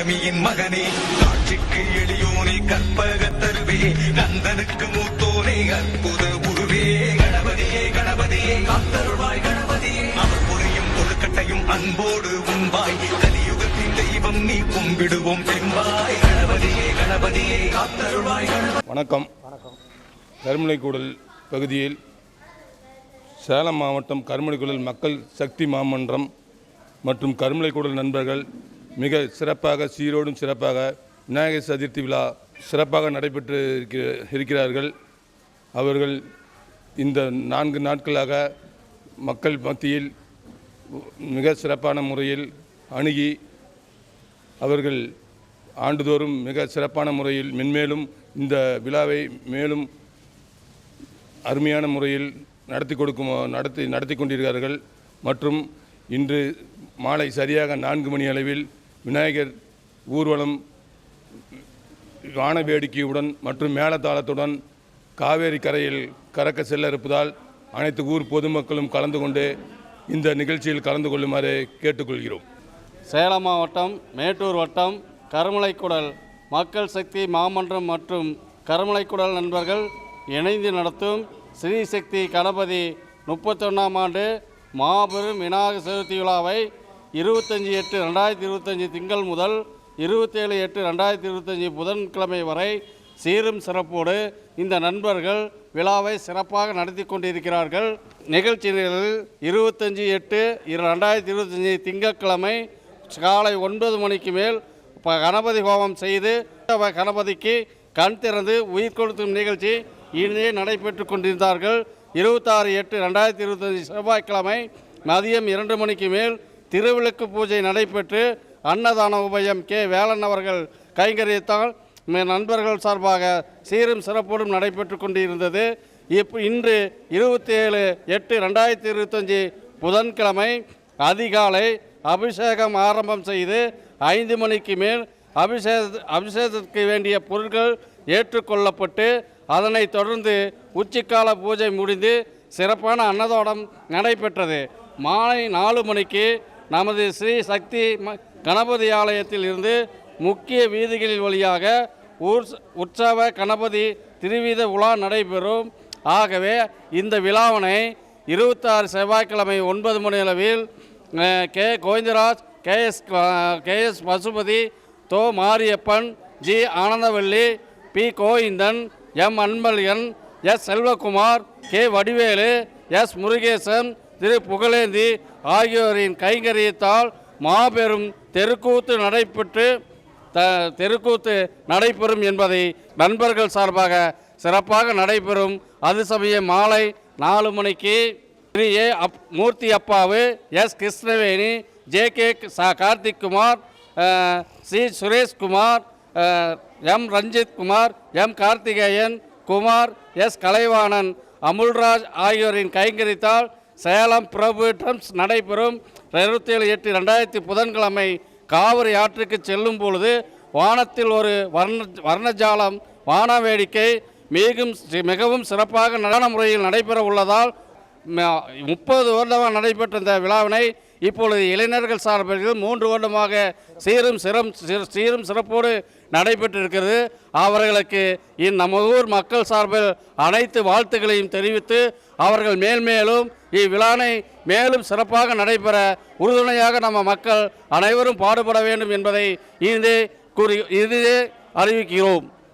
கௌதமியின் மகனே காட்சிக்கு எளியோனே கற்பக தருவே நந்தனுக்கு மூத்தோனே அற்புத உருவே கணபதியே கணபதியே காத்தருள்வாய் கணபதியே அவர் புரியும் கொழுக்கட்டையும் அன்போடு உண்பாய் கலியுகத்தின் தெய்வம் நீ கும்பிடுவோம் பெண்பாய் கணபதியே கணபதியே காத்தருள்வாய் கணபதி. வணக்கம். கருமலைக்கூடல் பகுதியில் சேலம் மாவட்டம் கருமலைக்கூடல் மக்கள் சக்தி மாமன்றம் மற்றும் கருமலைக்கூடல் நண்பர்கள் மிக சிறப்பாக சீரோடும் சிறப்பாக விநாயகர் சதுர்த்தி விழா சிறப்பாக நடைபெற்று இருக்கிற- இருக்கிறார்கள். அவர்கள் இந்த நான்கு நாட்களாக மக்கள் மத்தியில் மிக சிறப்பான முறையில் அணுகி அவர்கள் ஆண்டுதோறும் மிக சிறப்பான முறையில் மென்மேலும் இந்த விழாவை மேலும் அருமையான முறையில் நடத்தி கொடுக்கும் நடத்தி நடத்தி கொண்டிருக்கிறார்கள். மற்றும் இன்று மாலை சரியாக நான்கு மணி அளவில் விநாயகர் ஊர்வலம் வான வேடிக்கையுடன் மற்றும் மேளதாளத்துடன் காவேரி கரையில் கறக்க செல்ல இருப்பதால் அனைத்து ஊர் பொதுமக்களும் கலந்து கொண்டு இந்த நிகழ்ச்சியில் கலந்து கொள்ளுமாறு கேட்டுக்கொள்கிறோம். சேலம் மாவட்டம் மேட்டூர் வட்டம் கருமலைக்குடல் மக்கள் சக்தி மாமன்றம் மற்றும் கருமலைக்குடல் நண்பர்கள் இணைந்து நடத்தும் ஸ்ரீசக்தி கணபதி முப்பத்தொன்னாம் ஆண்டு மாபெரும் விநாயகர் சதுர்த்தி விழாவை இருபத்தஞ்சி எட்டு ரெண்டாயிரத்தி இருபத்தஞ்சி திங்கள் முதல் இருபத்தேழு எட்டு ரெண்டாயிரத்தி இருபத்தஞ்சி புதன்கிழமை வரை சீரும் சிறப்போடு இந்த நண்பர்கள் விழாவை சிறப்பாக நடத்தி கொண்டிருக்கிறார்கள். நிகழ்ச்சிகளில் இருபத்தஞ்சி எட்டு இரு ரெண்டாயிரத்தி இருபத்தஞ்சி திங்கட்கிழமை காலை ஒன்பது மணிக்கு மேல் ப கணபதி ஹோமம் செய்து கணபதிக்கு கண் திறந்து உயிர் கொளுத்தும் நிகழ்ச்சி இனிதே நடைபெற்று கொண்டிருந்தார்கள். இருபத்தாறு எட்டு ரெண்டாயிரத்தி இருபத்தஞ்சி செவ்வாய்க்கிழமை மதியம் இரண்டு மணிக்கு மேல் திருவிளக்கு பூஜை நடைபெற்று அன்னதான உபயம் கே. வேலன் அவர்கள் கைங்கரியத்தால் நண்பர்கள் சார்பாக சீரும் சிறப்போடும் நடைபெற்று கொண்டிருந்தது. இப் இன்று இருபத்தி ஏழு எட்டு ரெண்டாயிரத்தி இருபத்தஞ்சி புதன்கிழமை அதிகாலை அபிஷேகம் ஆரம்பம் செய்து ஐந்து மணிக்கு மேல் அபிஷேக அபிஷேகத்திற்கு வேண்டிய பொருட்கள் ஏற்றுக்கொள்ளப்பட்டு அதனை தொடர்ந்து உச்சிக்கால பூஜை முடிந்து சிறப்பான அன்னதானம் நடைபெற்றது. மாலை நாலு மணிக்கு நமது ஸ்ரீ சக்தி கணபதி ஆலயத்தில் இருந்து முக்கிய வீதிகளில் வழியாக ஊர் உற்சவ கணபதி திருவித உலா நடைபெறும். ஆகவே இந்த விழாவினை இருபத்தாறு செவ்வாய்க்கிழமை ஒன்பது மணி அளவில் K. Govindaraj K. S. K. S. Pasupathi தோ. Mariappan G. Anandavalli P. Govindan M. Anbazhagan S. Selvakumar K. Vadivelu S. Murugesan Thiru Pugazhendhi ஆகியோரின் கைங்கரியத்தால் மாபெரும் தெருக்கூத்து நடைபெற்று த தெருக்கூத்து நடைபெறும் என்பதை நண்பர்கள் சார்பாக சிறப்பாக நடைபெறும். அது சமயம் மாலை நாலு மணிக்கு Thiru A up Murthy Appavu S Krishnaveni J K சா Karthik Kumar C Sureshkumar M Ranjith Kumar M Karthikeyan Kumar S Kalaivanan Amulraj ஆகியோரின் கைங்கரித்தால் சேலம் பிரபு ட்ரம்ஸ் நடைபெறும் இருபத்தி ஏழு எட்டு ரெண்டாயிரத்தி புதன்கிழமை காவிரி ஆற்றுக்கு செல்லும் பொழுது வானத்தில் ஒரு வர்ண வர்ணஜாலம் வான வேடிக்கை மிகவும் மிகவும் சிறப்பாக நடன முறையில் நடைபெற உள்ளதால் முப்பது வருடமாக நடைபெற்ற இந்த விழாவினை இப்பொழுது இளைஞர்கள் சார்பில் மூன்று வருடமாக சீரும் சிறம் சீரும் சிறப்போடு நடைபெற்றிருக்கிறது. அவர்களுக்கு இந்நம்ம ஊர் மக்கள் சார்பில் அனைத்து வாழ்த்துக்களையும் தெரிவித்து அவர்கள் மேல்மேலும் இவ்விழானை மேலும் சிறப்பாக நடைபெற உறுதுணையாக நம்ம மக்கள் அனைவரும் பாடுபட வேண்டும் என்பதை இது கூறி இது அறிவிக்கிறோம்.